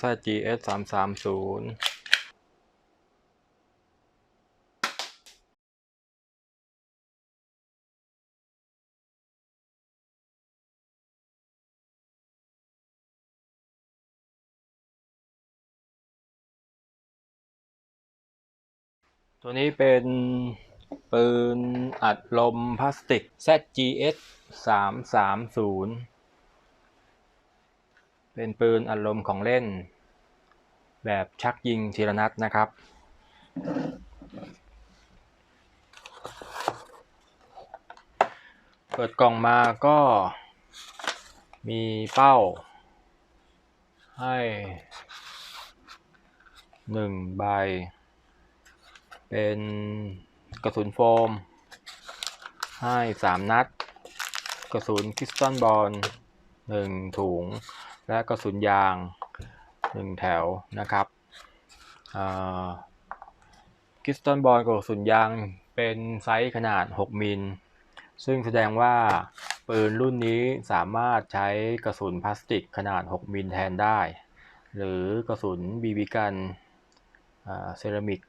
ซ่า GS สามสามศูนย์ตัวนี้เป็นปืนอัดลมพลาสติก ZGS สามสามศูนย์ เป็นปืนอัดลมของเล่น แบบชักยิงทีละนัดนะครับ เปิดกล่องมาก็มีเป้า ให้หนึ่งใบ เป็นกระสุนโฟม ให้สามนัด กระสุนคริสตัลบอลหนึ่งถุง และกระสุนยางหนึ่งแถวนะครับคริสตัลบอลกับกระสุนยางเป็นไซส์ขนาด 6 มิล ซึ่งแสดงว่าปืนรุ่นนี้สามารถใช้กระสุนพลาสติกขนาด 6 มิลแทนได้ หรือกระสุนบีบีกันเซรามิก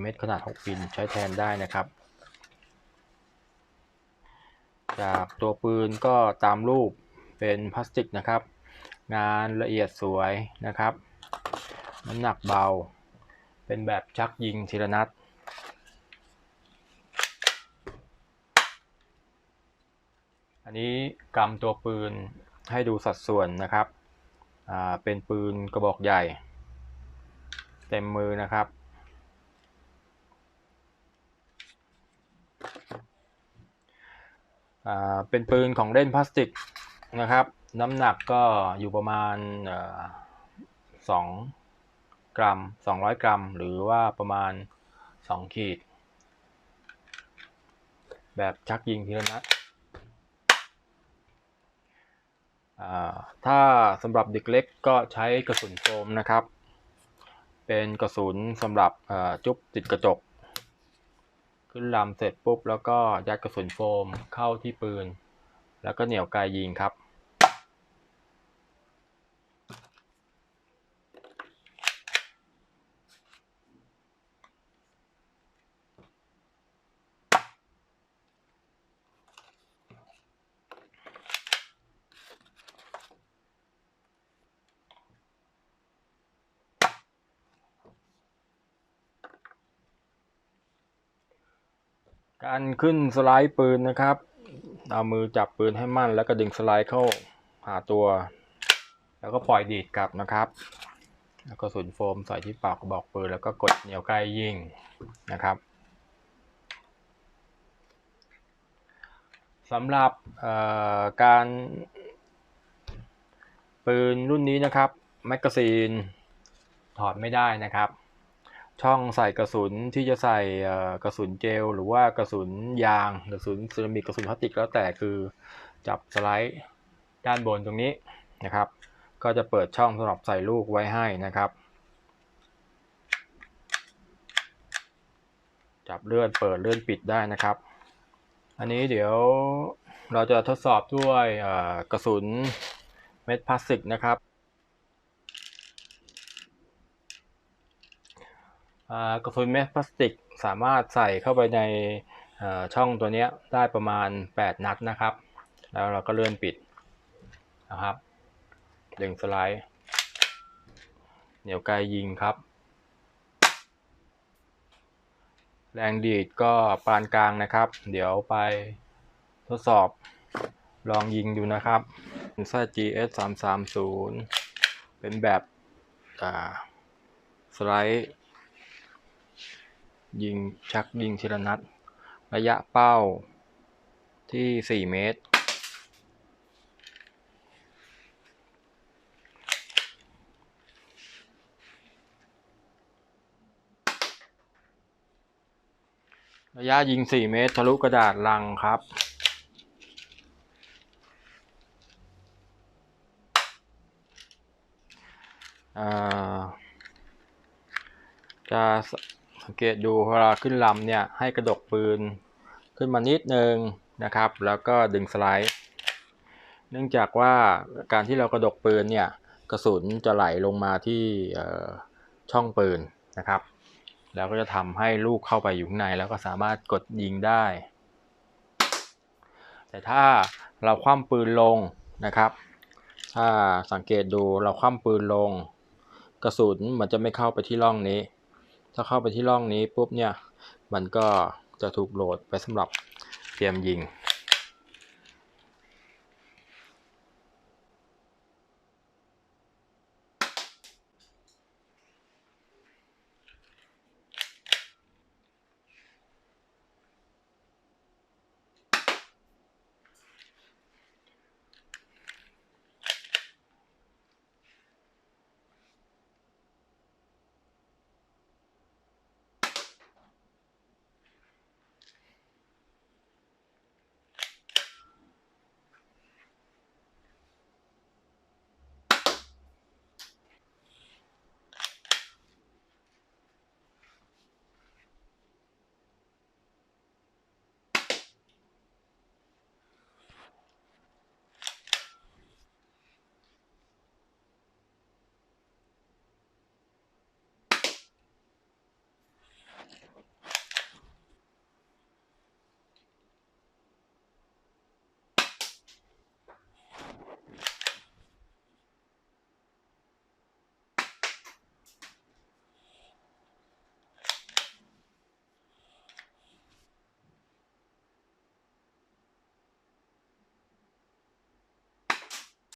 เม็ดขนาด 6 มิลใช้แทนได้นะครับ จากตัวปืนก็ตามรูปเป็นพลาสติกนะครับ งานละเอียดสวยนะครับ น้ำหนักเบา เป็นแบบชักยิงทีละนัดอันนี้กำตัวปืนให้ดูสัดส่วนนะครับ เป็นปืนกระบอกใหญ่ เต็มมือนะครับ เป็นปืนของเล่นพลาสติกนะครับ น้ำหนักก็อยู่ประมาณสองกรัม 200 กรัม หรือว่าประมาณ 2 ขีด แบบชักยิงทีละนัดถ้าสำหรับเด็กเล็กก็ใช้กระสุนโฟมนะครับ เป็นกระสุนสำหรับจุ๊บติดกระจก ขึ้นลำเสร็จปุ๊บแล้วก็ยัดกระสุนโฟมเข้าที่ปืน แล้วก็เหนี่ยวไกยิงครับ การขึ้นสไลด์ปืนนะครับเอามือจับปืนให้มั่น แล้วก็ดึงสไลด์เข้าหาตัว แล้วก็ปล่อยดีดกลับนะครับ แล้วก็สุนโฟมใส่ที่ปากกระบอกปืนแล้วก็กดเหนี่ยวไกลยิงนะครับสำหรับการปืนรุ่นนี้นะครับแมกกาซีนถอดไม่ได้นะครับ ช่องใส่กระสุนที่จะใส่กระสุนเจล หรือว่ากระสุนยางกระสุนเซรามิกกระสุนพลาสติกแล้วแต่คือจับสไลด์ด้านบนตรงนี้นะครับ ก็จะเปิดช่องสำหรับใส่ลูกไว้ให้นะครับ จับเลื่อนเปิดเลื่อนปิดได้นะครับ อันนี้เดี๋ยวเราจะทดสอบด้วยกระสุนเม็ดพลาสติกนะครับ กระสุนเม็ดพลาสติกสามารถใส่เข้าไปในช่องตัวนี้ได้ประมาณ 8 นัดนะครับ แล้วเราก็เลื่อนปิดนะครับดึงสไลด์เหนียวไกยิงครับ แรงดีดก็ปานกลางนะครับ เดี๋ยวไปทดสอบลองยิงดูนะครับไส้ GS 330เป็นแบบสไลด์ ยิงชักยิงทีละนัด ระยะเป้าที่ 4 เมตร ระยะยิง 4 เมตร ทะลุกระดาษลังครับจะ สังเกตดูเวลาขึ้นลำเนี่ยให้กระดกปืนขึ้นมานิดนึงนะครับ แล้วก็ดึงสไลด์ เนื่องจากว่าการที่เรากระดกปืนเนี่ยกระสุนจะไหลลงมาที่ช่องปืนนะครับ แล้วก็จะทำให้ลูกเข้าไปอยู่ข้างในแล้วก็สามารถกดยิงได้ แต่ถ้าเราคว่ำปืนลงนะครับ ถ้าสังเกตดูเราคว่ำปืนลง กระสุนมันจะไม่เข้าไปที่ร่องนี้ ถ้าเข้าไปที่ร่องนี้ปุ๊บเนี่ย มันก็จะถูกโหลดไปสำหรับเตรียมยิง